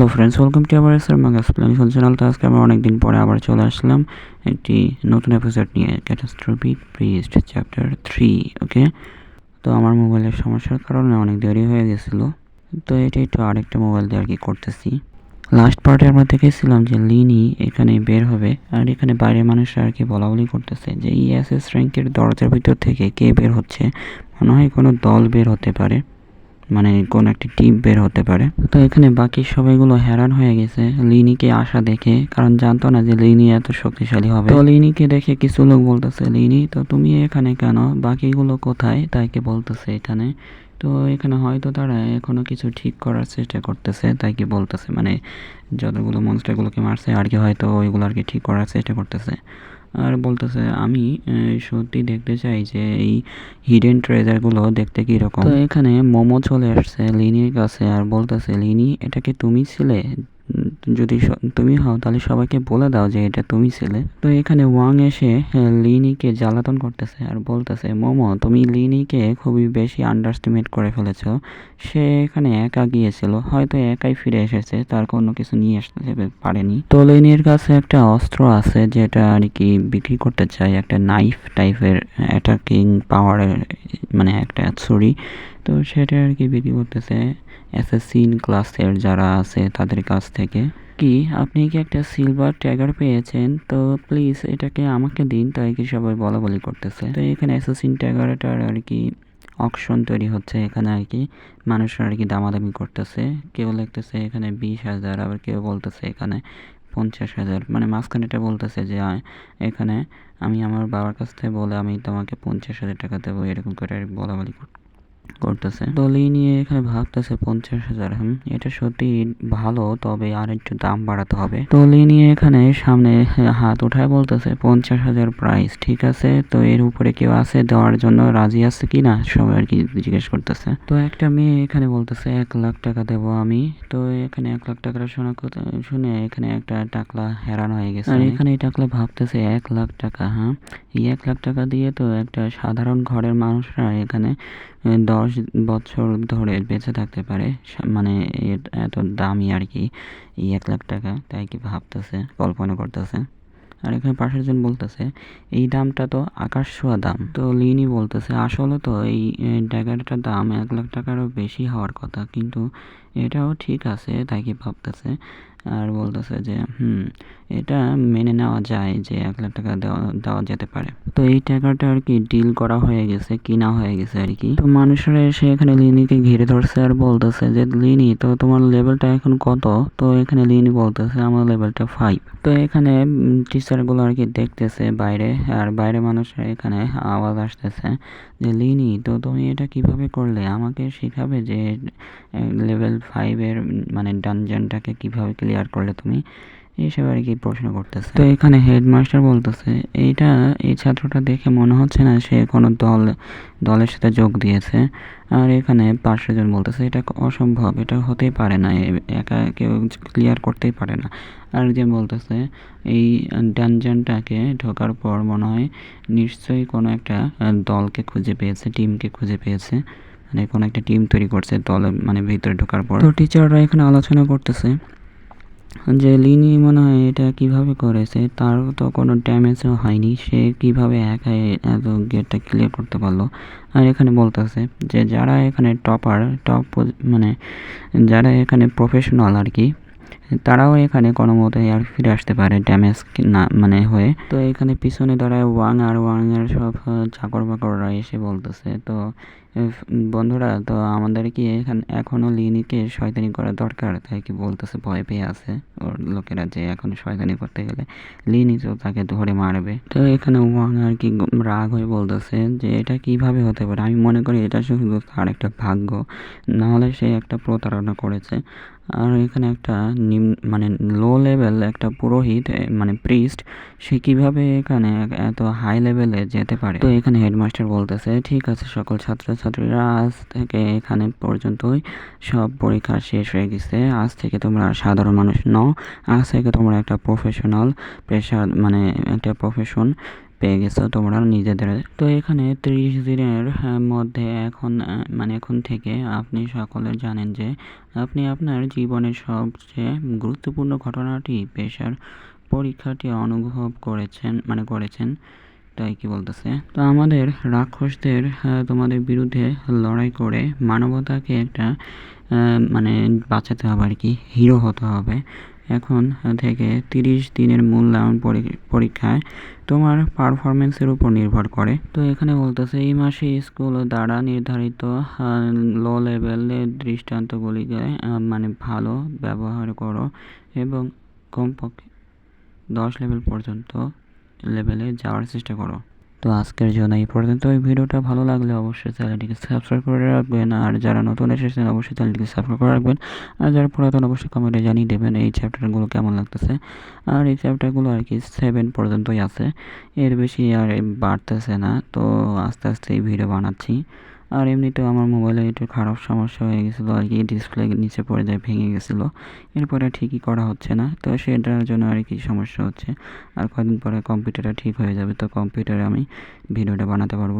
Hello friends welcome to আবার SR Mangas planning channel তো আজকে আমরা অনেকদিন পরে আবার চলে আসলাম একটি নতুন এপিসোড নিয়ে catastrophe priest chapter three okay তো আমার মোবাইলের সমস্যার কারণে অনেক দেরি হয়ে গেছিল। তো এটা একটু আরেকটা মোবাইল দিয়ে আর কি করতেছি। লাস্ট পার্টে আমরা দেখেছিলাম যে লিনি এখানে বের হবে আর এখানে বাইরের মানুষরা আর কি বলা বলি করতেছে যে ইএসএস র্যাঙ্কের দরজার ভিতর থেকে কে বের হচ্ছে। মনে হয় কোনো দল বের হতে পারে। মানে কোন একটি টিম বের হতে পারে। তো এখানে বাকি সবাইগুলো হ্যারান হয়ে গেছে। লিনিকে আসা দেখে, কারণ জানতো না যে লিনি এত শক্তিশালী হবে। তো লিনিকে দেখে কিছু লোক বলতেছে, লিনি, তো তুমি এখানে কেন? বাকিগুলো কোথায়? তাইকে বলতেছে এখানে। তো এখানে হয়তো তারা এখনও কিছু ঠিক করার চেষ্টা করতেছে তাই কি বলতেছে। মানে যতগুলো মনস্টারগুলোকে মারছে, আর কি হয়তো ওইগুলো আর কি ঠিক করার চেষ্টা করতেছে। আর বলতেছে, আমি সত্যি দেখতে চাই যে এই হিডেন ট্রেজারগুলো দেখতে কীরকম। তো এখানে মোমো চলে আসছে লিনির কাছে আর বলতেছে, লিনি এটাকে তুমি ছিলে? যদি তুমি হও তাহলে সবাইকে বলে দাও যে এটা তুমি ছিলে। তো এখানে ওয়াং এসে আহ, লিনিকে জ্বালাতন করতেছে আর বলতেছে মোমো তুমি লিনিকে খুবই বেশি আন্ডারস্টিমেট করে ফেলেছ। সে এখানে একা গিয়েছিল হয়তো একাই ফিরে এসেছে তার কোনো কিছু নিয়ে আসতে পারেনি। তো লিনির কাছে একটা অস্ত্র আছে যেটা আর কি বিক্রি করতে চাই একটা নাইফ টাইপের অ্যাটাকিং পাওয়ারের মানে একটা ছুরি। তো সেটা আর কি বিক্রি করতেছে অ্যাসাসিন ক্লাসের যারা আছে তাদের কাছ থেকে। কি, আপনি কি একটা সিলভার ট্যাগার পেয়েছেন? তো প্লিজ এটাকে আমাকে দিন তাই কি সবাই বলা বলি করতেছে। তো এখানে অ্যাসাসিন ট্যাগারটার আর কি অকশন তৈরি হচ্ছে এখানে আর কি। মানুষরা আর কি দামাদামি করতেছে। কেউ লিখতেছে এখানে বিশ হাজার, আবার কেউ বলতেছে এখানে পঞ্চাশ হাজার। মানে মাঝখানে এটা বলতেছে যে এখানে আমি আমার বাবার কাছ থেকে বলে আমি তোমাকে পঞ্চাশ হাজার টাকা দেবো, এরকম করে আর বলা বলি করতেছে। এই নিয়ে এখানে ভাবতেছে পঞ্চাশ হাজার। হুম, এটা সত্যি ভালো, তবে আর একটু দাম বাড়াতে হবে। এই নিয়ে এখানে সামনে হাত উঠায় বলতেছে, পঞ্চাশ হাজার প্রাইস ঠিক আছে? তো এর উপরে কেউ আছে দেওয়ার জন্য রাজি আছে কি না? সবাই আর কি জিজ্ঞেস করতেছে। তো একটা মেয়ে এখানে বলতেছে, এক লাখ টাকা দেবো আমি। তো এখানে এক লাখ টাকা শোনা শুনে এখানে একটা টাকলা হেরান হয়ে গেছে। আর এখানে টাকলা ভাবতেছে, এক লাখ টাকা হ্যাঁ এই এক লাখ টাকা দিয়ে তো একটা সাধারণ ঘরের মানুষরা এখানে দশ বছর ধরে বেঁচে থাকতে পারে। মানে এত দামি আর কি এক লাখ টাকা, তাই কি ভাবতেছে, কল্পনা করতেছে। আর এখানে পাশের জন বলতেছে, এই দামটা তো আকাশ ছোঁয়া দাম। তো লিনি বলতেছে, আসলে তো এই ড্যাগারটার দাম এক লাখ টাকারও বেশি হওয়ার কথা, কিন্তু এটাও ঠিক আছে, তাই কি ভাবতেছে? আর বলতেছে যে, হুম, এটা মেনে নেওয়া যায় যে এক লাখ টাকা দেওয়া দেওয়া যেতে পারে। তো এই টাকাটা আর কি ডিল করা হয়ে গেছে, কিনা হয়ে গেছে আর কি। তো মানুষরা এসে এখানে লিনিকে ঘিরে ধরছে আর বলতেছে যে, লিনি, তো তোমার লেভেলটা এখন কত? তো এখানে লিনি বলতেছে, আমার লেভেলটা ফাইভ তো এখানে টিচারগুলো আর কি দেখতেছে বাইরে, আর বাইরে মানুষরা এখানে আওয়াজ আসতেছে যে, লিনি, তো তুমি এটা কীভাবে করলে? আমাকে শেখাবে যে লেভেল ফাইভের মানে ডানজনটাকে কীভাবে ক্লিয়ার করলে তুমি এইসব আর কি প্রশ্ন করতেছে। তো এখানে হেডমাস্টার বলতেছে এইটা এই ছাত্রটা দেখে মনে হচ্ছে না সে কোনো দল দলের সাথে যোগ দিয়েছে। আর এখানে পাঁচশো জন বলতেছে এটা অসম্ভব এটা হতেই পারে না একা কেউ ক্লিয়ার করতেই পারে না। আর যে বলতেছে এই ডানজনটাকে ঢোকার পর মনে হয় নিশ্চয়ই কোনো একটা দলকে খুঁজে পেয়েছে টিমকে খুঁজে পেয়েছে। মানে কোনো একটা টিম তৈরি করছে দল মানে ভিতরে ঢোকার পর। তো টিচাররা এখানে আলোচনা করতেছে যে লিনি মনে হয় এটা কীভাবে করেছে? তার তো কোনো ড্যামেজও হয়নি। সে কীভাবে একাই এত গেটটা ক্লিয়ার করতে পারল? আর এখানে বলতেছে যে, যারা এখানে টপার টপ মানে যারা এখানে প্রফেশনাল আর কি, তারাও এখানে কোনো মতে আর ফিরে আসতে পারে ড্যামেজ না মানে হয়ে। তো এখানে পিছনে দাঁড়ায় ওয়াং আর ওয়াং এর সব চাকর বাকররা এসে বলতেছে, তো বন্ধুরা, তো আমাদের কি এখানে, এখনও লিনিকে শয়তানি করা দরকার? তাই কি বলতেছে, ভয় পেয়ে আছে ওর লোকেরা যে এখন শয়তানি করতে গেলে লিনি তো তাকে ধরে মারবে। তো এখানে ওয়াং আর কি রাগ হয়ে বলতেছে যে এটা কীভাবে হতে পারে? আমি মনে করি এটা শুধু তার একটা ভাগ্য। নাহলে সে একটা প্রতারণা করেছে। আর এখানে একটা নিম মানে লো লেভেল একটা পুরোহিত মানে প্রিস্ট সে কীভাবে এখানে এত হাই লেভেলে যেতে পারে? তো এখানে হেডমাস্টার বলতেছে, ঠিক আছে, সকল ছাত্রছাত্রীরা আজ থেকে এখানে পর্যন্তই। সব পরীক্ষা শেষ হয়ে গেছে। আজ থেকে তোমরা সাধারণ মানুষ নও। আজ থেকে তোমরা একটা প্রফেশনাল পেশা মানে একটা প্রফেশন পেয়ে গেছো তোমরা নিজেদের। তো এখানে ত্রিশ দিনের মধ্যে এখন মানে এখন থেকে আপনি সকলে জানেন যে আপনি আপনার জীবনের সবচেয়ে গুরুত্বপূর্ণ ঘটনাটি পেশার পরীক্ষাটি অনুভব করেছেন মানে করেছেন। তাই কি বলতেছে? তো আমাদের রাক্ষসদের তোমাদের বিরুদ্ধে লড়াই করে মানবতাকে একটা মানে বাঁচাতে হবে আর কি, হিরো হতে হবে। এখন থেকে তিরিশ দিনের মূল্যায়ন পরী- পরীক্ষায় তোমার পারফরমেন্সের উপর নির্ভর করে। তো এখানে বলতেছে, এই মাসে স্কুল দ্বারা নির্ধারিত লো লেভেলের দৃষ্টান্তগুলিকে মানে ভালো ব্যবহার করো এবং কমপক্ষে দশ লেভেল পর্যন্ত লেভেলে যাওয়ার চেষ্টা করো। তো আজকের জন্য এই পর্যন্ত। এই ভিডিওটা ভালো লাগলে অবশ্যই চ্যানেলটিকে সাবস্ক্রাইব করে রাখবেন। আর যারা নতুন এসেছেন, অবশ্যই চ্যানেলটিকে সাবস্ক্রাইব করে রাখবেন। আর যারা পুরাতন, অবশ্যই কমেন্টে জানিয়ে দেবেন এই চ্যাপ্টারগুলো কেমন লাগতেছে। আর এই চ্যাপ্টারগুলো আর কি সেভেন পর্যন্তই আছে। এর বেশি আর বাড়তেছে না। তো আস্তে আস্তে এই ভিডিও বানাচ্ছি। আর এমনিতেও আমার মোবাইলে একটু খারাপ সমস্যা হয়ে গেছিল, আর কি। ডিসপ্লে নিচে পড়ে যায়, ভেঙে গেছিল। এরপরে ঠিকই করা হচ্ছে না। তো সেটার জন্য আর কি সমস্যা হচ্ছে। আর কয়দিন পরে কম্পিউটারটা ঠিক হয়ে যাবে, তো কম্পিউটারে আমি ভিডিওটা বানাতে পারব।